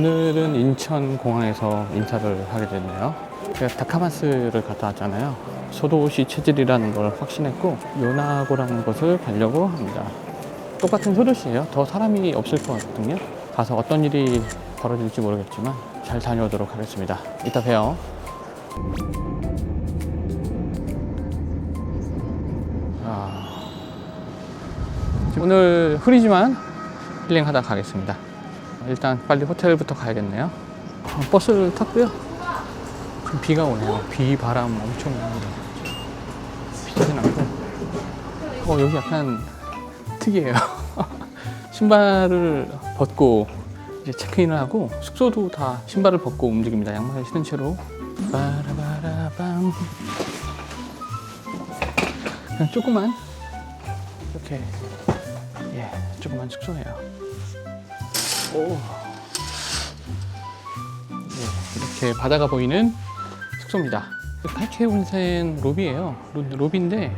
오늘은 인천공항에서 인사를 하게 됐네요. 제가 다카마스를 갔다 왔잖아요. 소도시 체질이라는 걸 확신했고 요나고라는 곳을 가려고 합니다. 똑같은 소도시예요. 더 사람이 없을 것 같거든요. 가서 어떤 일이 벌어질지 모르겠지만 잘 다녀오도록 하겠습니다. 이따 봬요. 아, 오늘 흐리지만 힐링하다 가겠습니다. 일단 빨리 호텔부터 가야겠네요. 어, 버스를 탔고요. 지금 비가 오네요. 비, 바람 엄청 납니다. 비싸진 않고. 어, 여기 약간 특이해요. 신발을 벗고 이제 체크인을 하고 숙소도 다 신발을 벗고 움직입니다. 양말 신은 채로. 바라바라밤. 그냥 조그만 이렇게 예 조그만 숙소네요. 오. 예, 이렇게 바다가 보이는 숙소입니다. 칼케 온센 로비예요. 로, 로비인데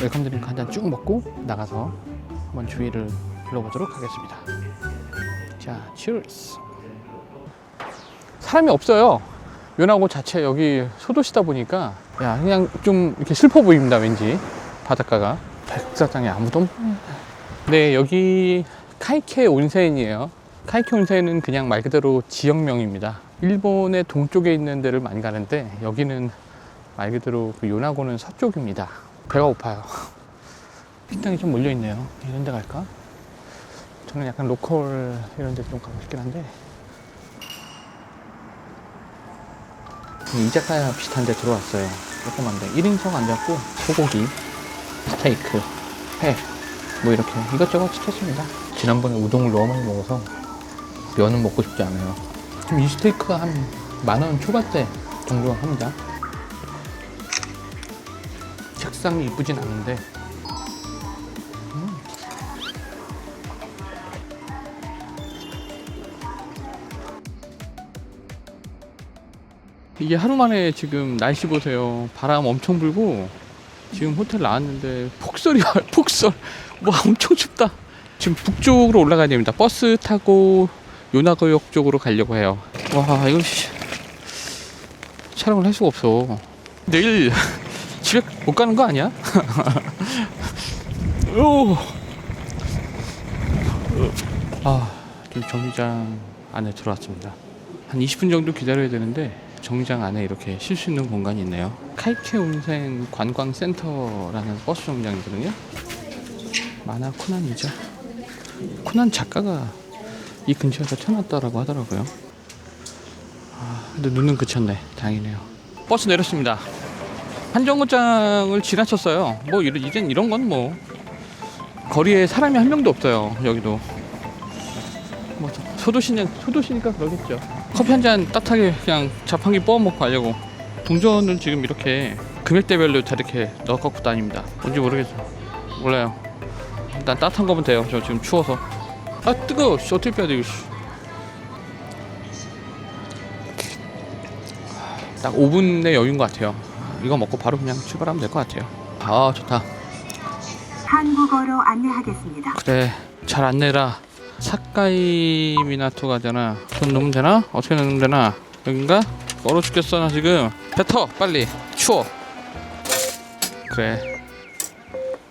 웰컴 드링크 한 잔 쭉 먹고 나가서 한번 주위를 둘러보도록 하겠습니다. 자, 치얼스. 사람이 없어요. 요나고 자체 여기 소도시다 보니까 야 그냥 좀 이렇게 슬퍼 보입니다 왠지. 바닷가가. 백사장에 아무도 없네 네 여기 카이케 온센이에요. 카이케 온센은 그냥 말 그대로 지역명입니다. 일본의 동쪽에 있는 데를 많이 가는데 여기는 말 그대로 그 요나고는 서쪽입니다. 배가 고파요. 식당이 좀 몰려있네요. 이런 데 갈까? 저는 약간 로컬 이런 데 좀 가고 싶긴 한데. 이자카야 비슷한 데 들어왔어요. 조그만데 1인석 앉았고 소고기, 스테이크, 회, 뭐 이렇게 이것저것 시켰습니다. 지난번에 우동을 너무 많이 먹어서 면은 먹고 싶지 않아요. 지금 이 스테이크가 한 만 원 초반대 정도 합니다. 색상이 이쁘진 않은데 이게 하루 만에 지금 날씨 보세요. 바람 엄청 불고 지금 호텔 나왔는데 폭설이 와요. 폭설. 와 엄청 춥다. 지금 북쪽으로 올라가야 됩니다. 버스 타고 요나거역 쪽으로 가려고 해요. 와 이거 씨, 촬영을 할 수가 없어. 내일 집에 못 가는 거 아니야? 오. 아, 지금 정류장 안에 들어왔습니다. 한 20분 정도 기다려야 되는데 정류장 안에 이렇게 쉴 수 있는 공간이 있네요. 카이케 온센 관광센터라는 버스 정류장이거든요. 만화 코난이죠. 코난 작가가 이 근처에서 태어났다라고 하더라고요. 아, 근데 눈은 그쳤네. 다행이네요. 버스 내렸습니다. 한정거장을 지나쳤어요. 뭐 이런 이젠 이런 건 뭐 거리에 사람이 한 명도 없어요. 여기도. 뭐 소도시냐 소도시니까 그러겠죠. 커피 한 잔 따뜻하게 그냥 자판기 뽀아 먹고 가려고. 동전을 지금 이렇게 금액대별로 다 이렇게 넣어 갖고 다닙니다. 뭔지 모르겠어. 몰라요. 일단 따뜻한 거면 돼요. 저 지금 추워서. 아 뜨거워. 씨, 어떻게 빼야 돼 이거. 씨. 딱 5분의 여유인 것 같아요. 이거 먹고 바로 그냥 출발하면 될 것 같아요. 아 좋다. 한국어로 안내하겠습니다. 그래 잘 안 내라 사카이 미나토 가잖아 돈 넣으면 되나? 어떻게 넣으면 되나? 여긴가? 얼어 죽겠어 나 지금. 뱉어 빨리. 추워. 그래.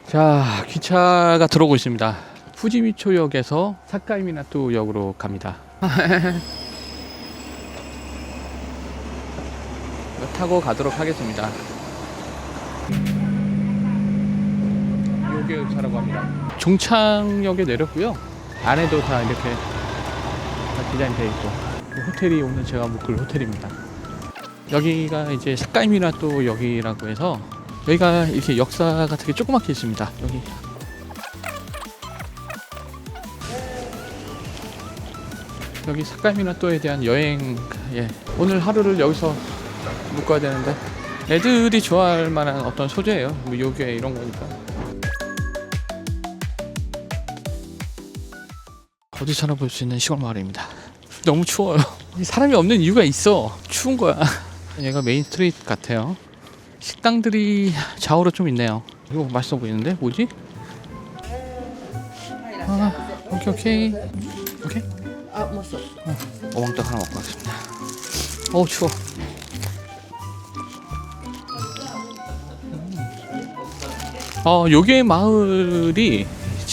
자 기차가 들어오고 있습니다. 후지미초역에서 사카이 미나토 역으로 갑니다. 타고 가도록 하겠습니다. 요게 차라고 합니다. 종착역에 내렸고요. 안에도 다 이렇게 다 디자인 되어 있고 그 호텔이 오늘 제가 묵을 호텔입니다. 여기가 이제 사카이미나또 역이라고 해서 여기가 이렇게 역사가 되게 조그맣게 있습니다. 여기 여기 사카이미나또에 대한 여행 예 오늘 하루를 여기서 묵어야 되는데 애들이 좋아할 만한 어떤 소재예요. 뭐 요게 이런 거니까. 어디서나 볼 수 있는 시골 마을입니다. 너무 추워요. 사람이 없는 이유가 있어. 추운 거야. 얘가 메인 스트리트 같아요. 식당들이 좌우로 좀 있네요. 이거 맛있어 보이는데 뭐지? 아, 오케이 오케이 오케이. 아, 먹었어. 어망떡 하나 먹고 가겠습니다. 어우 추워. 어 요괴 마을이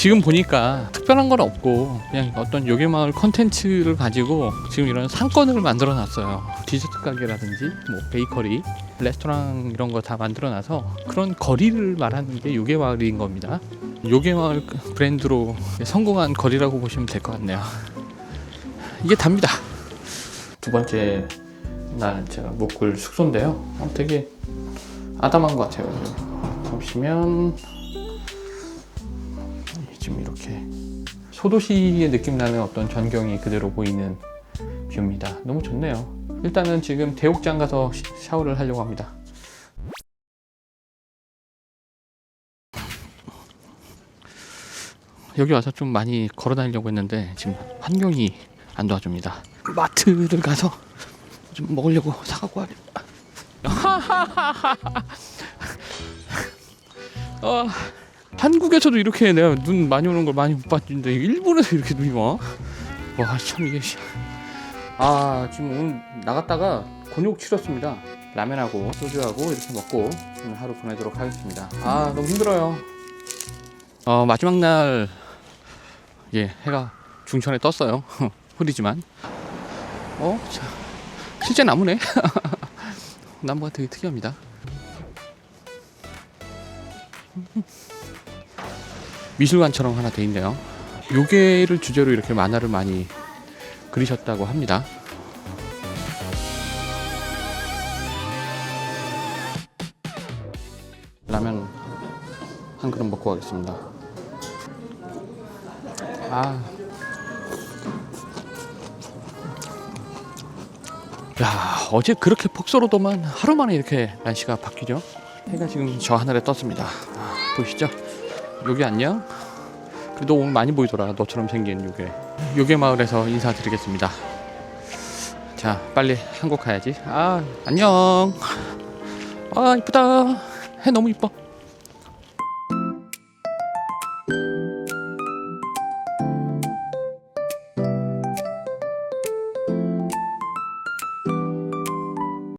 지금 보니까 특별한 건 없고 그냥 어떤 요괴 마을 컨텐츠를 가지고 지금 이런 상권을 만들어 놨어요. 디저트 가게라든지 뭐 베이커리, 레스토랑 이런 거 다 만들어 놔서 그런 거리를 말하는 게 요괴 마을인 겁니다. 요괴 마을 브랜드로 성공한 거리라고 보시면 될 것 같네요. 이게 답니다. 두 번째 날 제가 묵을 숙소인데요. 어, 되게 아담한 것 같아요. 보시면 지금 이렇게 소도시의 느낌 나는 어떤 전경이 그대로 보이는 뷰입니다. 너무 좋네요. 일단은 지금 대옥장 가서 시- 샤워를 하려고 합니다. 여기 와서 좀 많이 걸어 다니려고 했는데 지금 환경이 안 도와줍니다. 마트를 가서 좀 먹으려고 사갖고 와야 어, 한국에서도 이렇게 내가 눈 많이 오는 걸 많이 못 봤는데 일본에서 이렇게 눈이 와? 와 참 이게 씨. 아 지금 오늘 나갔다가 곤욕 치렀습니다. 라면하고 소주하고 이렇게 먹고 오늘 하루 보내도록 하겠습니다. 아 너무 힘들어요. 어 마지막 날 예, 해가 중천에 떴어요. 흐리지만. 어, 자, 실제 나무네. 나무가 되게 특이합니다. 미술관처럼 하나 돼 있네요. 요괴를 주제로 이렇게 만화를 많이 그리셨다고 합니다. 라면 한 그릇 먹고 가겠습니다. 아. 야, 어제 그렇게 폭설오더만 하루 만에 이렇게 날씨가 바뀌죠? 해가 지금 저 하늘에 떴습니다. 아, 보이시죠? 요게 안녕? 그래도 오늘 많이 보이더라. 너처럼 생긴 요게. 요게 마을에서 인사드리겠습니다. 자, 빨리 한국 가야지. 아, 안녕. 아, 이쁘다. 해 너무 이뻐.